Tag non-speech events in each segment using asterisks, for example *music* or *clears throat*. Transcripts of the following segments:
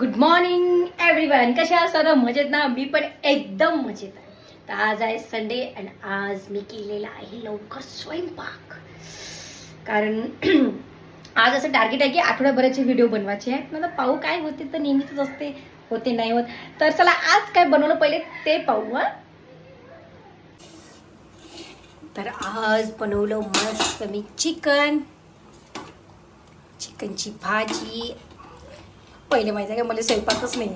Good morning everyone कशा असतात मजेत ना? मी पण एकदम मजेत आहे. तर आज आहे संडे आणि आज मी केलेला आहे लवकर स्वयंपाक. कारण *clears throat* आज असं टार्गेट आहे की आठवड्याभराचे व्हिडिओ बनवायचे आहे मला पाहू काय होते तर नेहमीच असते. होते नाही होत. तर चला आज काय बनवलं पहिले ते पाहू हा? तर आज बनवलं मस्त मी चिकन. चिकनची भाजी पहिले माहिती आहे का मला स्वयंपाकच नाही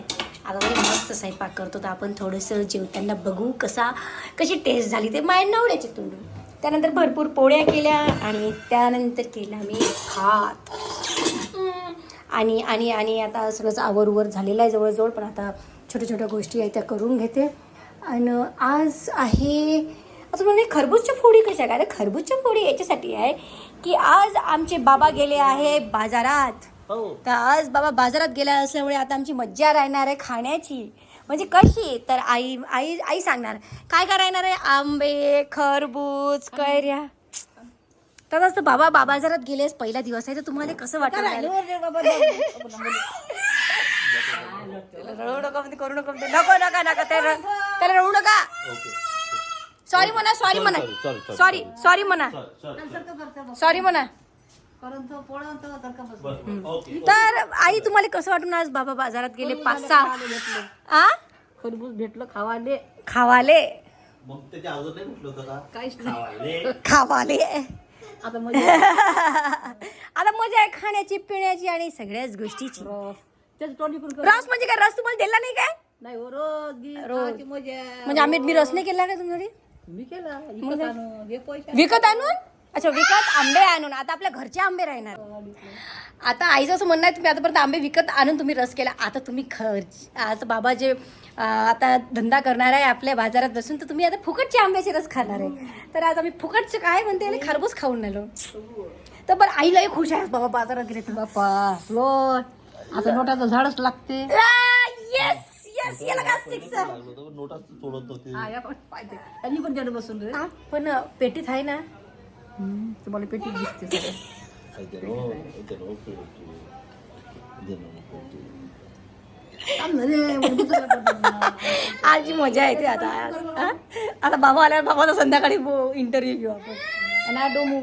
आता तरी मस्त स्वयंपाक करतो तर आपण थोडंसं जेवताना बघू कसा कशी टेस्ट झाली ते. माय नवड्याचे तोंडून. त्यानंतर भरपूर पोळ्या केल्या आणि त्यानंतर केला मी भात. आणि आणि आणि आता सगळंच आवरवर झालेलं आहे जवळजवळ पण आता छोट्या छोट्या गोष्टी आहेत त्या करून घेते. आणि आज आहे असं म्हणजे खरबूजच्या फोडी कशा काय खरबूजच्या फोडी याच्यासाठी आहे की आज आमचे बाबा गेले आहे बाजारात. तर आज बाबा बाजारात गेला असल्यामुळे आता आमची मज्जा राहणार आहे खाण्याची. म्हणजे कशी? तर आई आई आई सांगणार. काय काय राहणार आहे? आंबे खरबूज कैऱ्या. तर असं बाबा बाबा बाजारात गेलेस पहिला दिवस आहे तर तुम्हाला कसं वाटलं रडू नका म्हणजे करू नका म्हणजे नको नका नका त्याला त्याला रडू नका. सॉरी म्हणा सॉरी म्हणा सॉरी सॉरी म्हणा सॉरी म्हणा तर आई तुम्हाला कसं वाटून आज बाबा बाजारात गेले पाच सहा? आ? खरबूज भेटलं खावाले. खावाले. मग त्याच्या अगोदर नाही म्हटलं होतं का? काहीच नाही. खावाले. खावाले. आता मजा आहे. खाण्याची पिण्याची आणि सगळ्याच गोष्टीची. रस कर रस म्हणजे काय? रस तुम्हाला दिला नाही काय? नाही हो, रोज म्हणजे आम्ही मी रस नाही केला का तुमच्या घरी मी केला हे विकत आणून? अच्छा विकत आंबे आणून. आता आपल्या घरचे आंबे राहणार. आता आईचं असं म्हणणं आहे तुम्ही आतापर्यंत आंबे विकत आणून तुम्ही रस केला. आता तुम्ही खर्च आता बाबा जे आता धंदा करणार आहे आपल्या बाजारात बसून तर तुम्ही आता फुकटचे आंब्याचे रस खाणार आहे. तर आज आम्ही फुकटचे काय म्हणते आणि खरबूज खाऊन आलो. तर बरं आईलाही खुश आहे. बाबा बाजारात गेले तर बाप्पा लो आता नोटाचं झाडच लागते. येस येस याला का सिक्स लागलं होतं, नोटाच तोडत होती. हा, या पण पेटीत आहे ना तुम्हाला पेटी दिसते मजा येते आता? आता बाबा आल्यावर बाबाला संध्याकाळी इंटरव्ह्यू घेऊ आपण आणि डोमू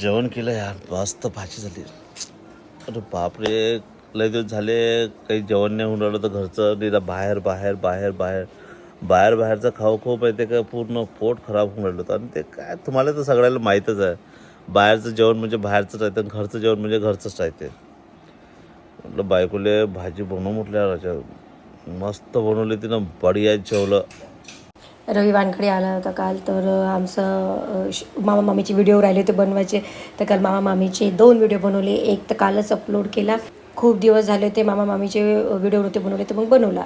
जेवण केलं यार मस्त भाजी झाली. अरे बापरे लय दिवस झाले. काही जेवण नाही होऊन राहिलं तर घरचं नाही तर बाहेर बाहेर बाहेर बाहेर. बाहेर बाहेरचं खाऊ खाऊ माहिती का पूर्ण पोट खराब होऊन राहिलं होतं. आणि ते काय तुम्हाला तर सगळ्याला माहीतच आहे. बाहेरचं जेवण म्हणजे बाहेरचंच राहतं आणि घरचं जेवण म्हणजे घरचंच राहते. म्हटलं बायकोले भाजी बनवून म्हटल्या मस्त बनवली तिनं बढिया जेवलं. रवी वानखडे आला होता काल तर आमचं श- मामा मामीचे व्हिडिओ राहिले होते बनवायचे. तर काल मामा मामीचे दोन व्हिडिओ बनवले. एक तर कालच अपलोड केला. खूप दिवस झाले होते मामा मामीचे व्हिडिओ नव्हते बनवले तर मग बनवला.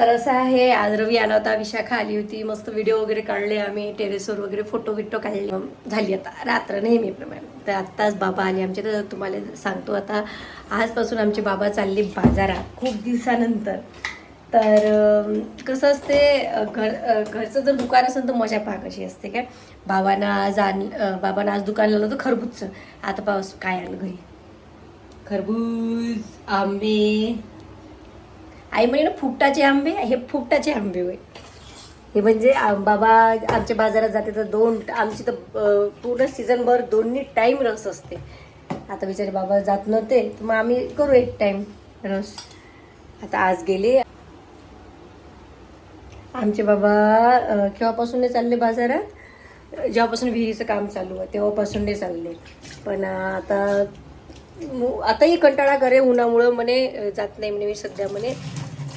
तर असं आहे आज रवी आला होता विशाखा आली होती. मस्त व्हिडिओ वगैरे काढले आम्ही. टेरेसवर वगैरे फोटो बिटो काढले. झाली आता. रात्र नेहमीप्रमाणे तर आत्ताच बाबा आले आमचे. तर तुम्हाला सांगतो आता आजपासून आमचे बाबा चालले बाजारात खूप दिवसानंतर. तर कसं असते घर घरचं जर दुकान असेल तर मजा पहा कशी असते काय? बाबांना आज आण बाबांना आज दुकान लावलं होतं खरबूजचं. आता पाऊस काय आलं घरी? खरबूज आंबे आई म्हणे ना फुकटाचे आंबे हे फुकटाचे आंबे होय. हे म्हणजे बाबा आमच्या बाजारात जाते तर दोन आमची तर पूर्ण सीझनभर दोन्ही टाईम रस असते. आता बिचारे बाबा जात नव्हते तर मग आम्ही करू एक टाईम रस. आता आज गेले. आमचे बाबा केव्हापासून चालले बाजारात? जेव्हापासून विहिरीचं काम चालू आहे तेव्हापासून नाही चालले. पण आता आताही कंटाळा करे उन्हामुळं म्हणे जात नाही म्हणे मी सध्या म्हणे.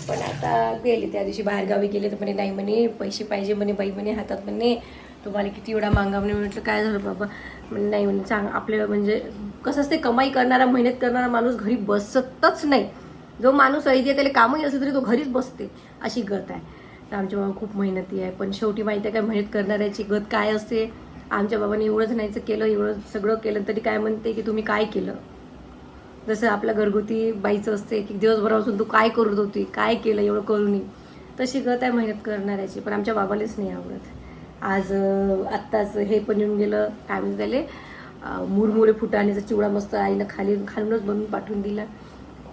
पण आता गेले त्या दिवशी बाहेरगावी गेले तर म्हणे नाही म्हणे पैसे पाहिजे म्हणे बाई म्हणे हातात म्हणे. तुम्हाला किती एवढा मागा म्हणे म्हटलं काय झालं बाबा? म्हणे नाही म्हणे चांग आपल्याला म्हणजे कसं असते कमाई करणारा मेहनत करणारा माणूस घरी बसतच नाही. जो माणूस ऐकते त्याला कामही असेल तरी तो घरीच बसते. अशी गत आहे. तर आमच्या बाबा खूप मेहनती आहे. पण शेवटी माहिती आहे काय मेहनत करणाऱ्याची गत काय असते? आमच्या बाबाने एवढंच नाहीचं केलं एवढं सगळं केलं तरी काय म्हणते की तुम्ही काय केलं? जसं आपल्या घरगुती बाईचं असते की दिवसभरापासून तू काय करत होती काय केलं एवढं करूनही तशी गत आहे मेहनत करणाऱ्याची पण आमच्या बाबालाच नाही आवडत. आज आत्ताच हे पण येऊन गेलं काय म्हणते त्याले मुरमुरे फुटाण्याचा चिवडा मस्त आईनं खाली खालूनच बनवून पाठवून दिला.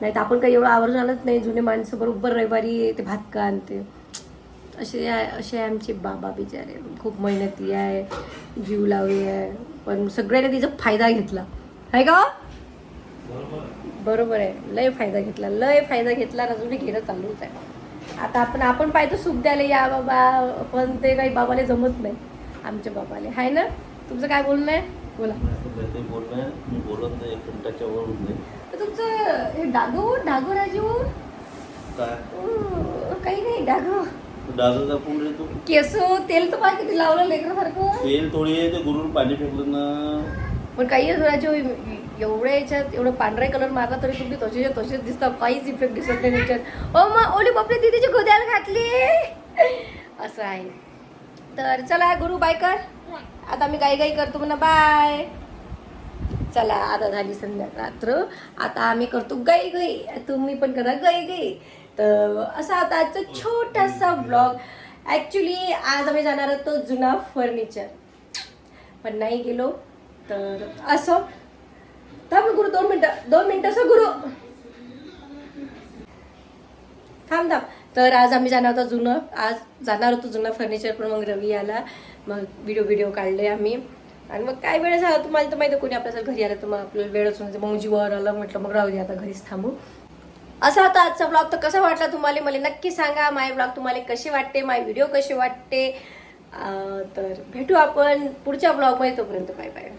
नाही तर आपण काही एवढं आवर्जून आणत नाही जुने माणसं बरोबर रविवारी ते भात का आणते? असे असे आमचे बाबा बिचारे. खूप मेहनती आहे जीव लावली आहे. पण सगळ्यांनी तिचा फायदा घेतला. आहे का? बरोबर आहे. लय फायदा घेतला लय फायदा घेतला अजूनही घेणं चालूच आहे. आता आपण आपण पाहिजे सुख द्यायला या बाबा पण ते काही बाबाला जमत नाही आमच्या बाबाले. हाय ना? तुमचं काय बोलणं आहे? बोला. तुमचं हे डागो डागो राजू? काही नाही डागो. येतो केस तेल तर पाहिजे किती लावलं लेकरासारखं. तेल थोडी आहे ते गुरुन पाणी फेकलं ना. पण काही राजू एवढ्या याच्यात एवढं पांढरा कलर मारला तरी तुम्ही त्वचेच्या तसेच दिसतात काहीच इफेक्ट दिसत नाही त्याच्यात. ओ मग ओली बापरे दिदीची गोद्याला घातली. असं आहे. तर चला गुरु बाय कर आता मी गाई गाई करतो म्हणा बाय. चला आता झाली संध्या रात्र. आता आम्ही करतो गाई गाई तुम्ही पण करा गाई गाई तर असा आता आजचा छोटासा ब्लॉग ॲक्च्युली आज आम्ही जाणार आहोत तो जुना फर्निचर पण नाही गेलो. तर असं. थांब गुरु दोन मिनटं दोन मिनटं असं गुरु. थांब थांब. तर आज आम्ही जाणार होतो जुनं आज जाणार होतो जुनं फर्निचर पण मग रवी आला मग व्हिडिओ व्हिडिओ काढले आम्ही. आणि मग काय वेळ झाला तुम्हाला तर माहिती कोणी आपल्याला घरी आलं तर मग आपल्याला वेळच होते मग जीवावर आलं म्हटलं मग राहू दे आता घरीच थांबू. असा होता आजचा ब्लॉग तर कसा वाटला तुम्हाला? मला नक्की सांगा. माय ब्लॉग तुम्हाला कसे वाटते? माय व्हिडिओ कसे वाटते? तर भेटू आपण पुढच्या ब्लॉगमध्ये तोपर्यंत बाय बाय